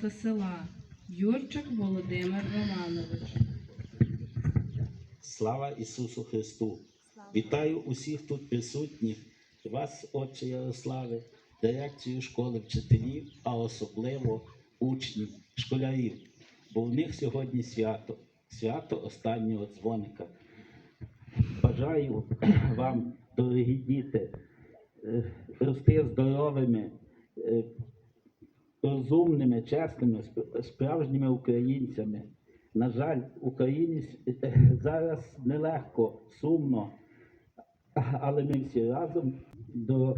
Староста села Юрчик Володимир Романович. Слава Ісусу Христу! Вітаю усіх тут присутніх, вас, отче Ярославе, дирекцію школи вчителів, а особливо учнів, школярів, бо в них сьогодні свято, свято останнього дзвоника. Бажаю вам, дорогі діти, е, рости здоровими, е, розумними, чесними, справжніми українцями. На жаль, Україні зараз нелегко, сумно, але ми всі разом до,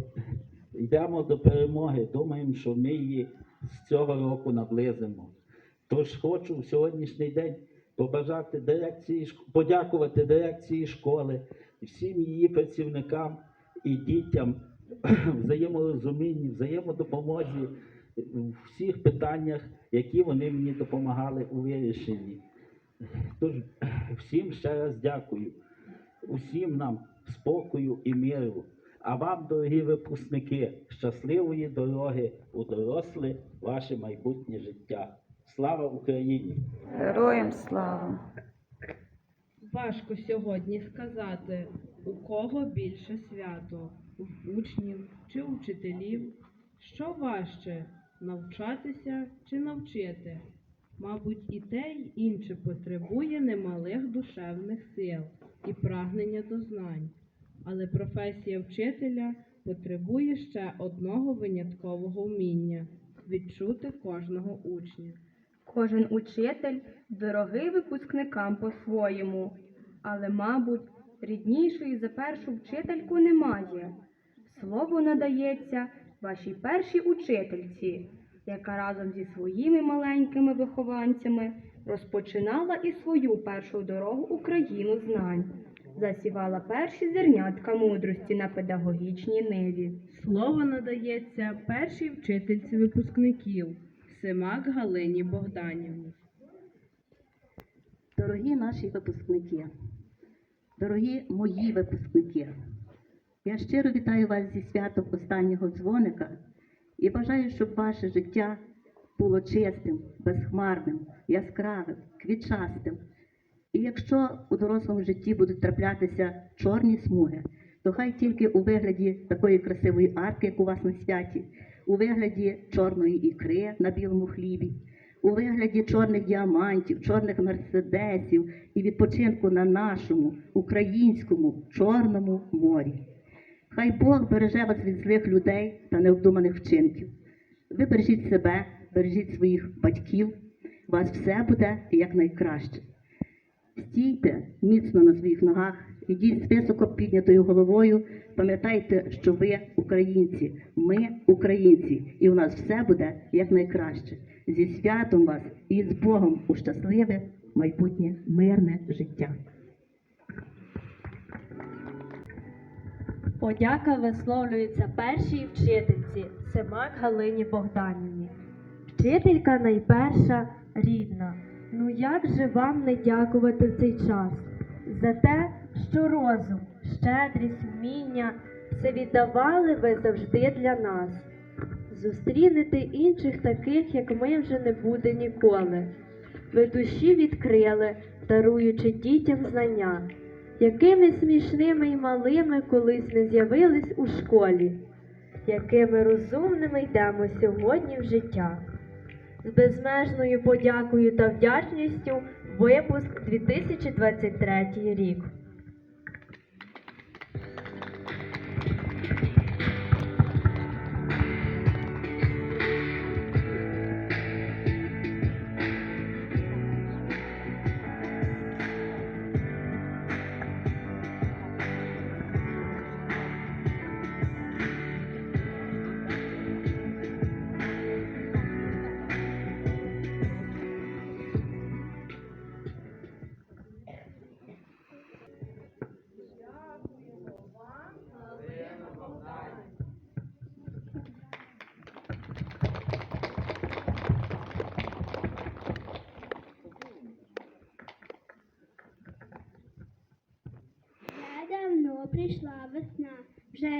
йдемо до перемоги. Думаємо, що ми її з цього року наблизимо. Тож хочу в сьогоднішній день побажати дирекції, подякувати дирекції школи, всім її працівникам і дітям взаєморозумінні, взаємодопомозі в всіх питаннях, які вони мені допомагали у вирішенні. Тож всім ще раз дякую. Усім нам спокою і миру. А вам, дорогі випускники, щасливої дороги у доросле ваше майбутнє життя. Слава Україні! Героям слава! Важко сьогодні сказати, у кого більше свято, в учнів чи учителів. Що важче навчатися чи навчити? Мабуть, і те, й інше потребує немалих душевних сил і прагнення до знань. Але професія вчителя потребує ще одного виняткового вміння відчути кожного учня. Кожен учитель дорогий випускникам по-своєму, але, мабуть, ріднішої за першу вчительку немає. Слово надається вашій першій учительці, яка разом зі своїми маленькими вихованцями розпочинала і свою першу дорогу Україну знань, засівала перші зернятка мудрості на педагогічній ниві. Слово надається першій вчительці випускників Семак Галині Богданівні. Дорогі наші випускники, дорогі мої випускники, я щиро вітаю вас зі святом останнього дзвоника і бажаю, щоб ваше життя було чистим, безхмарним, яскравим, квітчастим. І якщо у дорослому житті будуть траплятися чорні смуги, то хай тільки у вигляді такої красивої арки, як у вас на святі, у вигляді чорної ікри на білому хлібі, у вигляді чорних діамантів, чорних мерседесів і відпочинку на нашому українському чорному морі. Хай Бог береже вас від злих людей та невдуманих вчинків. Ви бережіть себе, бережіть своїх батьків, у вас все буде якнайкраще. Стійте міцно на своїх ногах, ідіть з високо піднятою головою. Пам'ятайте, що ви українці, ми українці, і у нас все буде якнайкраще. Зі святом вас і з Богом у щасливе майбутнє мирне життя. Подяка висловлюється першій вчительці Семак Галині Богданівні. Вчителька найперша рідна. Ну як же вам не дякувати в цей час за те, що розум, щедрість, вміння все віддавали ви завжди для нас. Зустрінете інших таких, як ми вже не буде ніколи. Ви душі відкрили, даруючи дітям знання якими смішними й малими колись не з'явились у школі, якими розумними йдемо сьогодні в життя. З безмежною подякою та вдячністю випуск 2023 рік.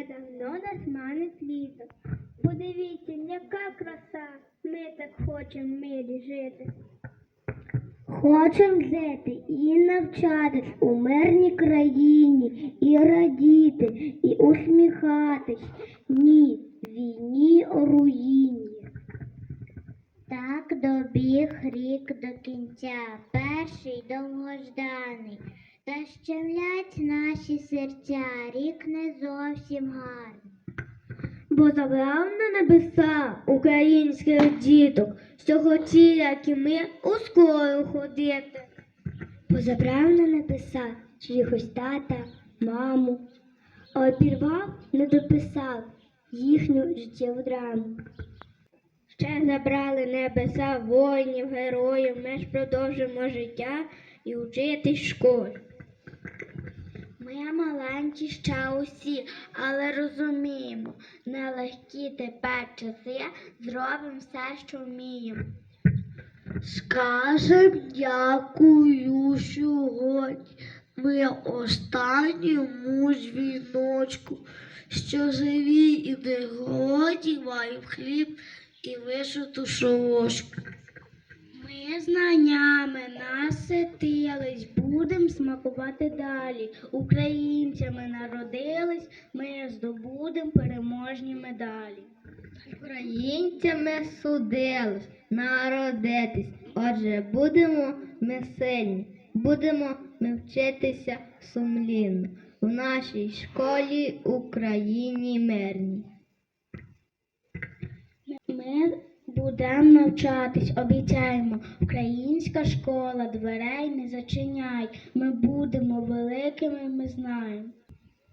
Давно нас манить літо. Подивіться, яка краса, ми так хочемо в мирі жити. Хочем жити і навчатись у мирній країні, і радіти, і усміхатись. Ні, війні руїні. Так добіг рік до кінця, перший довгожданий, та наші серця, рік не зовсім гарний. Бо забрав на небеса українських діток, що хотіли, як і ми, у школу ходити. Бо забрав на небеса чиїхось тата, маму, а обірвав, не дописав їхню життєву драму. Ще забрали небеса воїнів, героїв, ми ж продовжимо життя і вчитись в школі. Ми маленькі ще усі, але розуміємо, нелегкі тепер часи, зробимо все, що вміємо. Скажем дякую сьогодні. Ми останньому дзвіночку, що живі і не голодні, маємо хліб і вишиту шолошку. Ми знаннями наситились, будем смакувати далі. Українцями народились, ми здобудем переможні медалі. Українцями судились, народитись. Отже, будемо ми сильні, будемо ми вчитися сумлінно. В нашій школі Україні мирній. Ми будемо навчатись, обіцяємо. Українська школа дверей не зачиняй. Ми будемо великими, ми знаємо.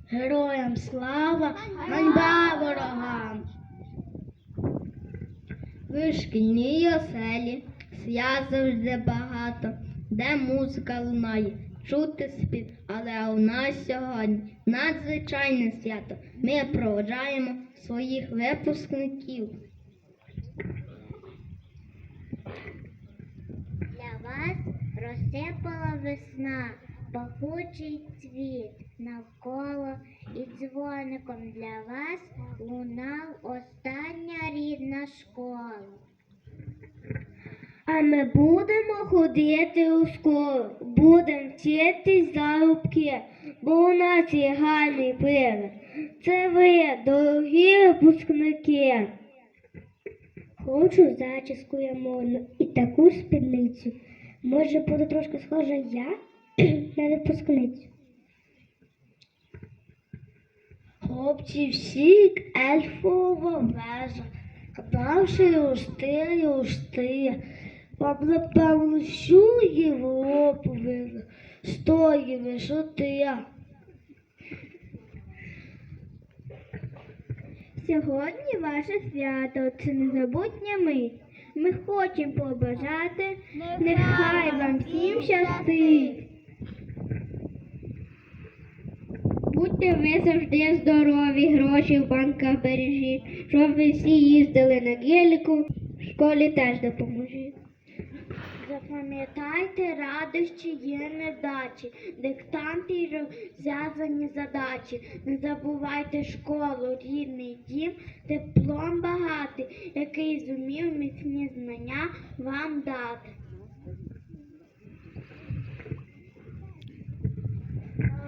Героям слава, ганьба ворогам. В шкільній оселі свят завжди багато, де музика лунає, чути спів, але у нас сьогодні надзвичайне свято. Ми проводжаємо своїх випускників. Для вас розсипала весна, пахучий цвіт навколо і дзвоником для вас лунав остання рідна школа. А ми будемо ходити у школу, будемо вчитись залюбки, бо у нас є гарний привид. Це ви, дорогі випускники. Хочу зачіску я модну і таку спідницю. Може, буду трошки схожа я на випускницю. Хлопці всі ельфова вежа, катавши лусти, лусти. Вам напевно всю Європу видно з тої висоти. Сьогодні ваше свято, це незабутня мить. Ми хочемо побажати, нехай вам всім щастить. Будьте ви завжди здорові, гроші в банках бережіть, щоб ви всі їздили на геліку, в школі теж допоможіть. Запам'ятайте, радощі є недачі, диктанти й розв'язані задачі. Не забувайте школу, рідний дім, теплом багатий, який зумів міцні знання вам дати.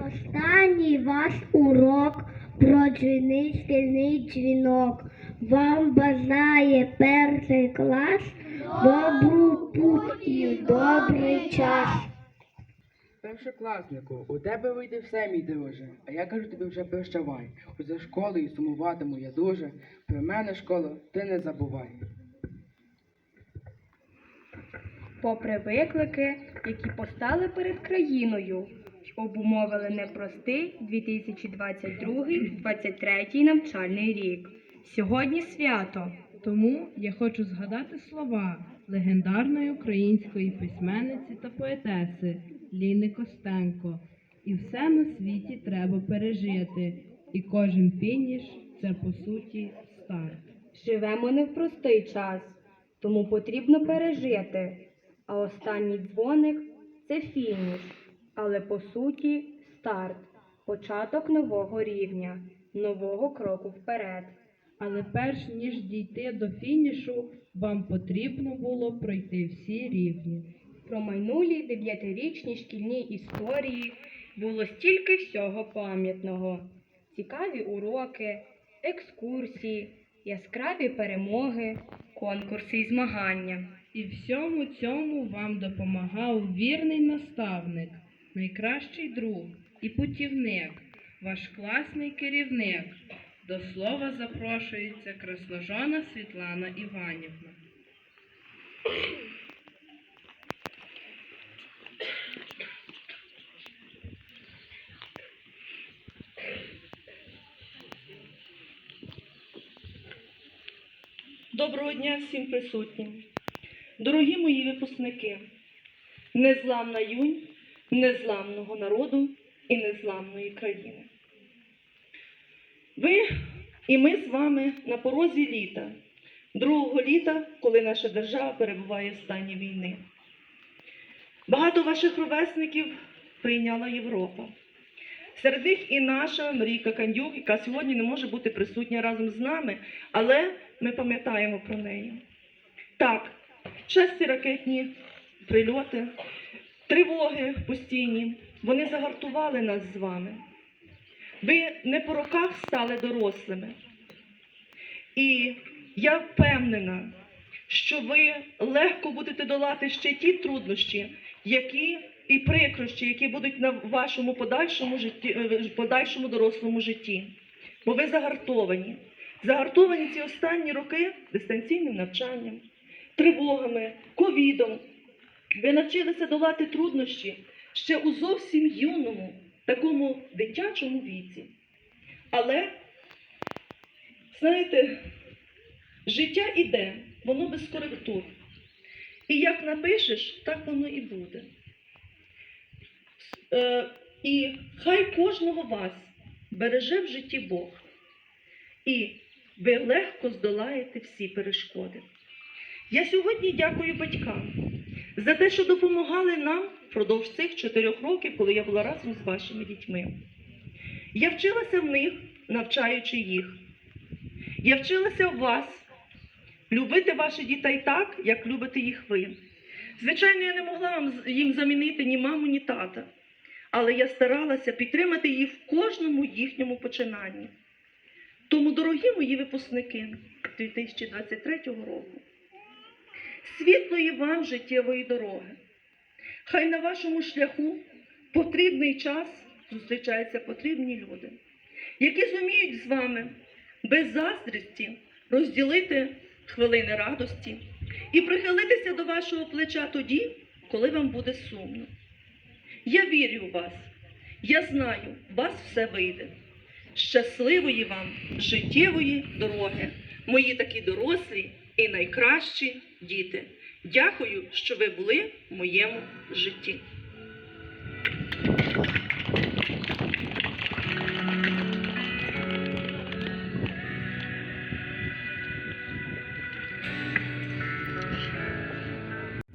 Останній ваш урок про дзвіний шкільний дзвінок. Вам бажає перший клас добру путь і добрий час. Першокласнику, у тебе вийде все, мій друже. А я кажу тобі вже прощавай. Ось за школою сумуватиму я дуже. Про мене, школу, ти не забувай. Попри виклики, які постали перед країною, обумовили непростий 2022-2023 навчальний рік. Сьогодні свято. Тому я хочу згадати слова легендарної української письменниці та поетеси Ліни Костенко. І все на світі треба пережити, і кожен фініш це по суті старт. Живемо не в простий час, тому потрібно пережити. А останній дзвоник це фініш, але по суті старт, початок нового рівня, нового кроку вперед. Але перш ніж дійти до фінішу, вам потрібно було пройти всі рівні. Про майнулі дев'ятирічні шкільні історії було стільки всього пам'ятного. Цікаві уроки, екскурсії, яскраві перемоги, конкурси і змагання. І всьому цьому вам допомагав вірний наставник, найкращий друг і путівник, ваш класний керівник. До слова запрошується красножона Світлана Іванівна. Доброго дня всім присутнім. Дорогі мої випускники, незламна юнь незламного народу і незламної країни. Ви і ми з вами на порозі літа, другого літа, коли наша держава перебуває в стані війни. Багато ваших ровесників прийняла Європа. Серед них і наша Марійка Кандюк, яка сьогодні не може бути присутня разом з нами, але ми пам'ятаємо про неї. Так, часті ракетні прильоти, тривоги постійні, вони загартували нас з вами. Ви не по роках стали дорослими. І я впевнена, що ви легко будете долати ще ті труднощі, які і прикрощі, які будуть на вашому подальшому житті, е, подальшому дорослому житті. Бо ви загартовані. Загартовані ці останні роки дистанційним навчанням, тривогами, ковідом. Ви навчилися долати труднощі ще у зовсім юному, такому дитячому віці. Але, знаєте, життя іде, воно без коректур. І як напишеш, так воно і буде. Е, і хай кожного вас береже в житті Бог. І ви легко здолаєте всі перешкоди. Я сьогодні дякую батькам за те, що допомагали нам впродовж цих чотирьох років, коли я була разом з вашими дітьми. Я вчилася в них, навчаючи їх. Я вчилася в вас любити ваших дітей так, як любите їх ви. Звичайно, я не могла вам їм замінити ні маму, ні тата, але я старалася підтримати їх в кожному їхньому починанні. Тому, дорогі мої випускники 2023 року, світлої вам життєвої дороги. Хай на вашому шляху потрібний час зустрічаються потрібні люди, які зуміють з вами без заздрості розділити хвилини радості і прихилитися до вашого плеча тоді, коли вам буде сумно. Я вірю в вас, я знаю, у вас все вийде. Щасливої вам життєвої дороги, мої такі дорослі і найкращі діти. Дякую, що ви були в моєму житті.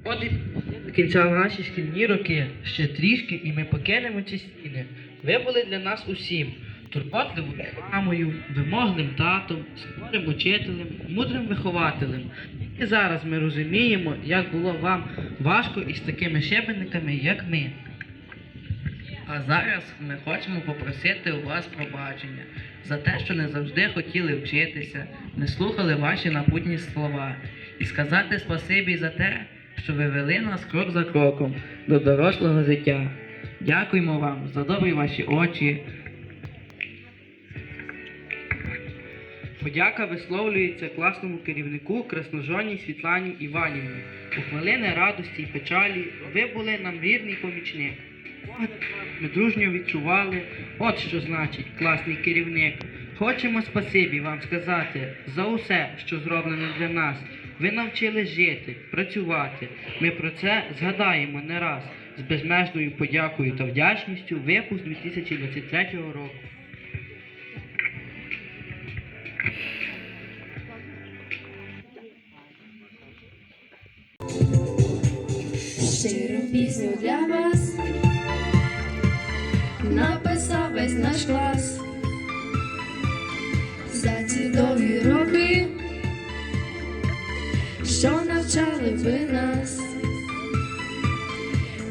От до кінця наші шкільні роки, ще трішки, і ми покинемо ці стіни. Ви були для нас усім турботливою мамою, вимоглим татом, скорим учителем, мудрим вихователем. І зараз ми розуміємо, як було вам важко із такими щебенниками, як ми. А зараз ми хочемо попросити у вас пробачення за те, що не завжди хотіли вчитися, не слухали ваші напутні слова, і сказати спасибі за те, що ви вели нас крок за кроком до дорослого життя. Дякуємо вам за добрі ваші очі. Подяка висловлюється класному керівнику Красножоній Світлані Іванівні. У хвилини радості і печалі ви були нам вірний помічник. Ми дружньо відчували, от що значить класний керівник. Хочемо спасибі вам сказати за усе, що зроблено для нас. Ви навчили жити, працювати. Ми про це згадаємо не раз з безмежною подякою та вдячністю випуск 2023 року. Написав весь наш клас за ці довгі роки. що навчали ви нас,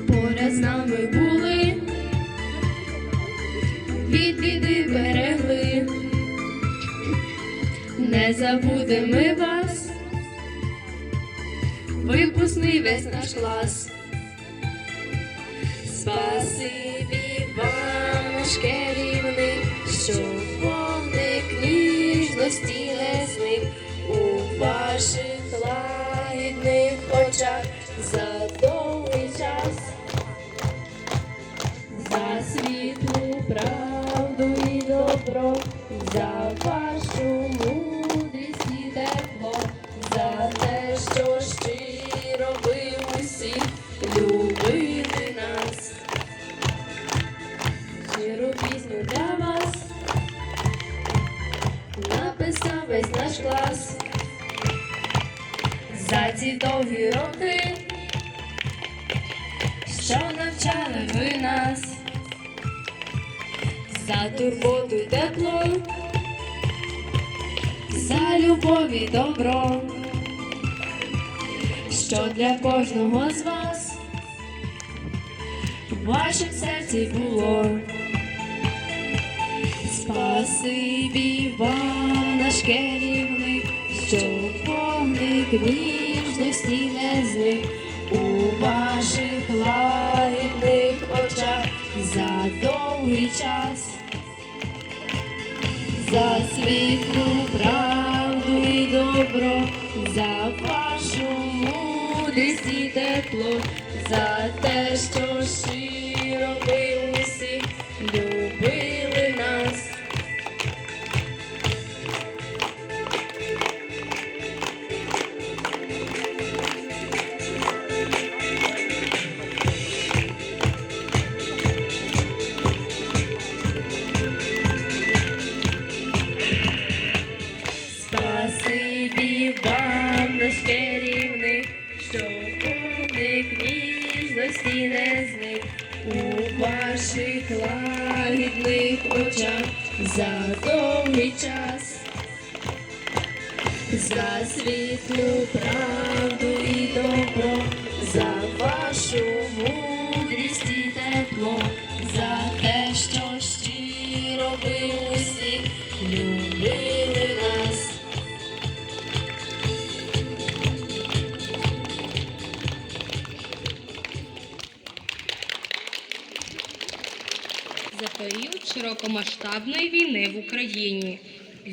поряд з нами були, від біди берегли, не забудемо вас, випускний весь наш клас. Спасибі очах за довгий час, за світлу правду і добро, за вашу ваших лагідних очах за довгий час, за світлу правду і добро, за вашу мудрість і тепло, за те, що лагідних очах за довгий час, за світлу правду і добро, за вашу мудрість і тепло, широкомасштабної війни в Україні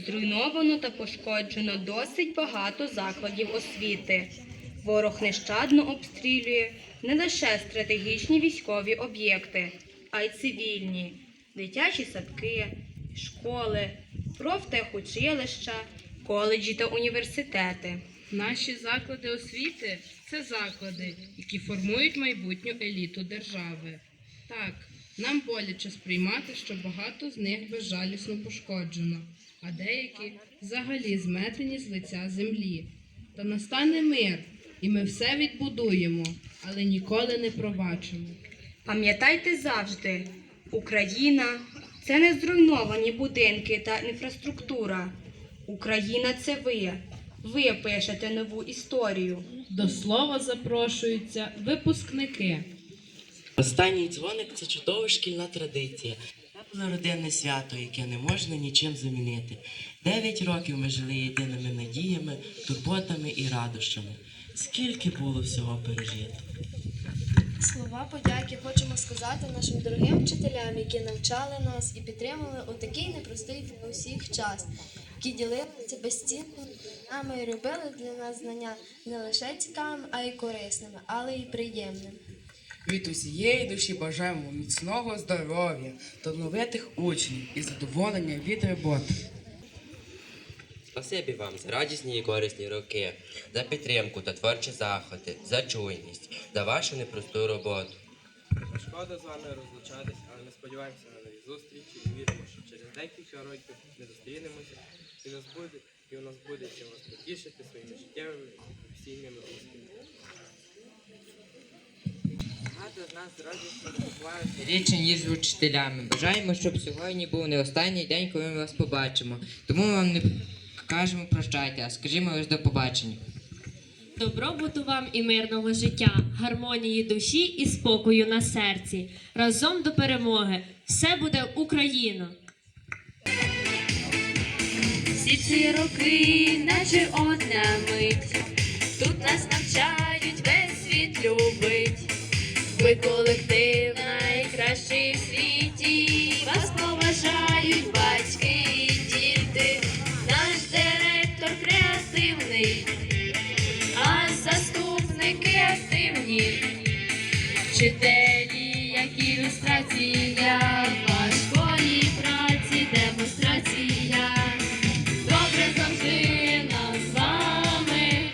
зруйновано та пошкоджено досить багато закладів освіти. Ворог нещадно обстрілює не лише стратегічні військові об'єкти, а й цивільні, дитячі садки, школи, профтехучилища, коледжі та університети. Наші заклади освіти це заклади, які формують майбутню еліту держави. Так, нам боляче сприймати, що багато з них безжалісно пошкоджено, а деякі взагалі зметені з лиця землі. Та настане мир, і ми все відбудуємо, але ніколи не пробачимо. Пам'ятайте завжди, Україна це не зруйновані будинки та інфраструктура. Україна це ви. Ви пишете нову історію. До слова запрошуються випускники. Останній дзвоник це чудова шкільна традиція. Тепле родинне свято, яке не можна нічим замінити. Дев'ять років ми жили єдиними надіями, турботами і радощами. Скільки було всього пережито. Слова подяки хочемо сказати нашим дорогим вчителям, які навчали нас і підтримали у такий непростий для усіх час, які ділилися безцінними знаннями і робили для нас знання не лише цікавими, а й корисними, але й приємними. Від усієї душі бажаємо міцного здоров'я, талановитих учнів і задоволення від роботи. Спасибі вам за радісні і корисні роки, за підтримку та творчі заходи, за чуйність, за вашу непросту роботу. Шкода з вами розлучатись, але ми сподіваємося на нові зустрічі і віримо, що через декілька років ми зустрінемося і нас буде, і у нас буде чим вас потішити своїми життєвими і професійними успіхами. Багато з нас з радістю побувають Рідше, ніж з учителями. Бажаємо, щоб сьогодні був не останній день, коли ми вас побачимо. Тому ми вам не кажемо прощайте, а скажімо лише до побачення. Добробуту вам і мирного життя, гармонії душі і спокою на серці. Разом до перемоги. Все буде Україна! Всі ці роки, наче одна мить, тут нас навчають весь світ любить. Ви колектив найкращий в світі, вас поважають батьки і діти, наш директор креативний, а заступники активні, вчителі, як ілюстрація, важкої праці, демонстрація. Добре завжди з вами,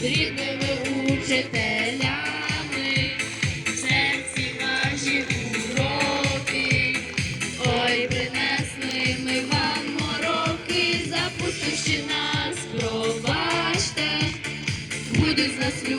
з рідними учителями, будуть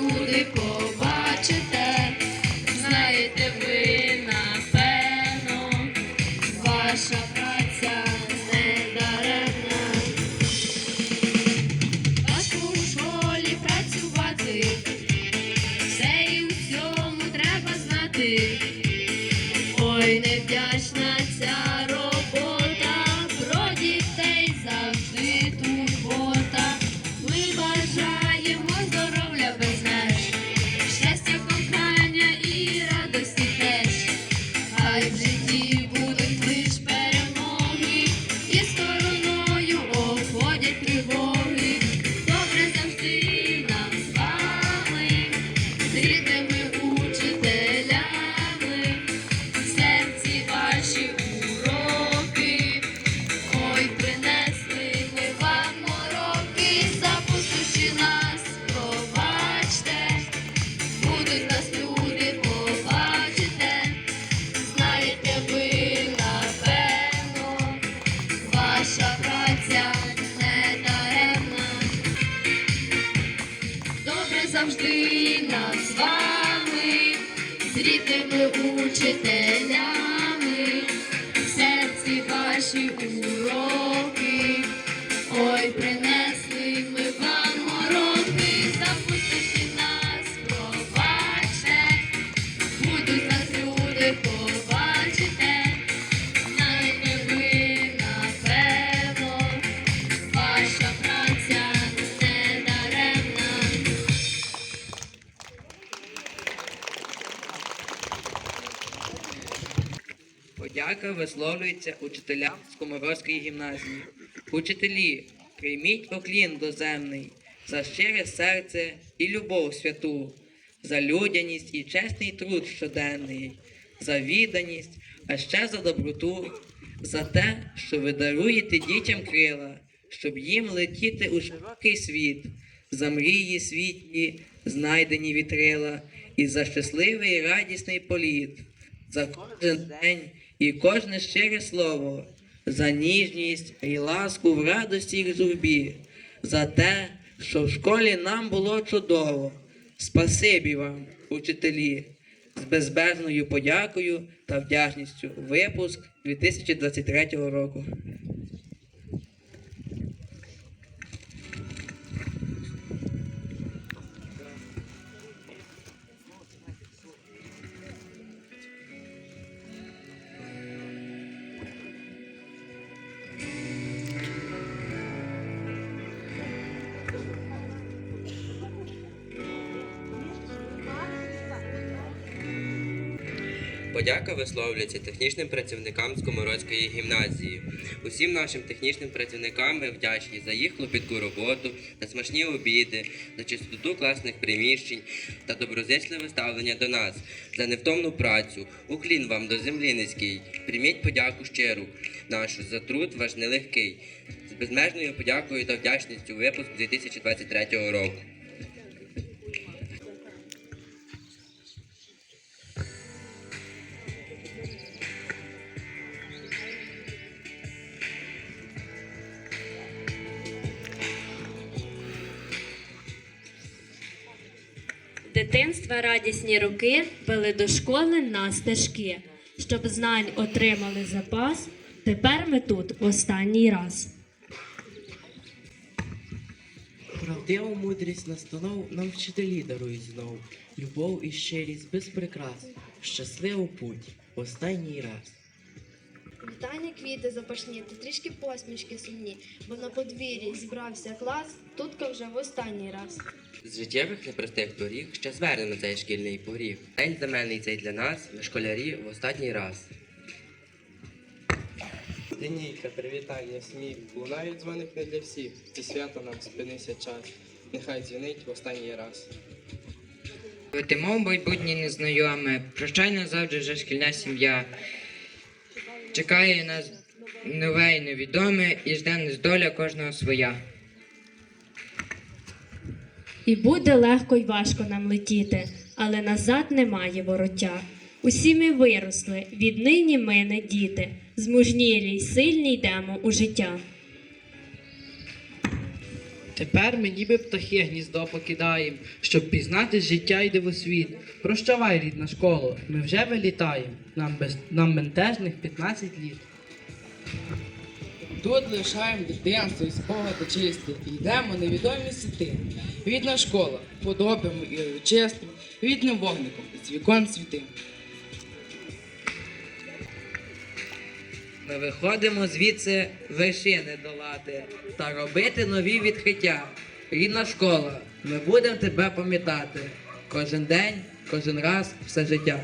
Ой, принесли ми вам мороки, запустивши нас, пробачте. Будуть нас люди, побачите, знаєте ви, ваша праця не даремна. Подяка висловлюється учителям Скоморозької гімназії. Учителі, прийміть поклін доземний за щире серце і любов святу, за людяність і чесний труд щоденний, за відданість, а ще за доброту, за те, що ви даруєте дітям крила, щоб їм летіти у широкий світ, за мрії світлі, знайдені вітрила, і за щасливий радісний політ за кожен день і кожне щире слово, за ніжність і ласку в радості й зубі, за те, що в школі нам було чудово. Спасибі вам, учителі, з безбежною подякою та вдячністю. Випуск 2023 року. Подяка висловлюється технічним працівникам Скоморозької гімназії. Усім нашим технічним працівникам ми вдячні за їх клопітку роботу, за смачні обіди, за чистоту класних приміщень та доброзичливе ставлення до нас, за невтомну працю. Уклін вам до землі низький. Прийміть подяку щиру нашу за труд ваш нелегкий. З безмежною подякою та вдячністю випуск 2023 року. Дитинства радісні роки вели до школи на стежки, щоб знань отримали запас. Тепер ми тут останній раз. Правдиву мудрість настанов нам вчителі дарують знов. Любов і щирість без прикрас. Щасливу путь в останній раз. Вітання квіти запашні та трішки посмішки сумні, бо на подвір'ї зібрався клас, тутка вже в останній раз. З життєвих непростих доріг ще звернемо цей шкільний поріг. День знаменний цей для нас, ми школярі в останній раз. Лінійка, привітання, сміх, лунають дзвоник не для всіх. Це свято нам спинися час. Нехай дзвінить в останній раз. Летимо в майбутнє незнайоме, прощай назавжди вже шкільна сім'я. Чекає нас нове і невідоме, і жде нас доля кожного своя. І буде легко й важко нам летіти, але назад немає вороття. Усі ми виросли, віднині ми не діти, змужнілі й сильні йдемо у життя. Тепер ми ніби птахи гніздо покидаєм, щоб пізнати життя й дивосвіт. Прощавай, рідна школа, ми вже вилітаєм. Нам без нам бентежних 15 літ. Тут лишаємо дитинство і спогади чисті, йдемо невідомі світи. Рідна школа, подобимо і чистим, рідним вогником і цвіком світи. Ми виходимо звідси вершини долати та робити нові відкриття. Рідна школа, ми будемо тебе пам'ятати. Кожен день, кожен раз, все життя.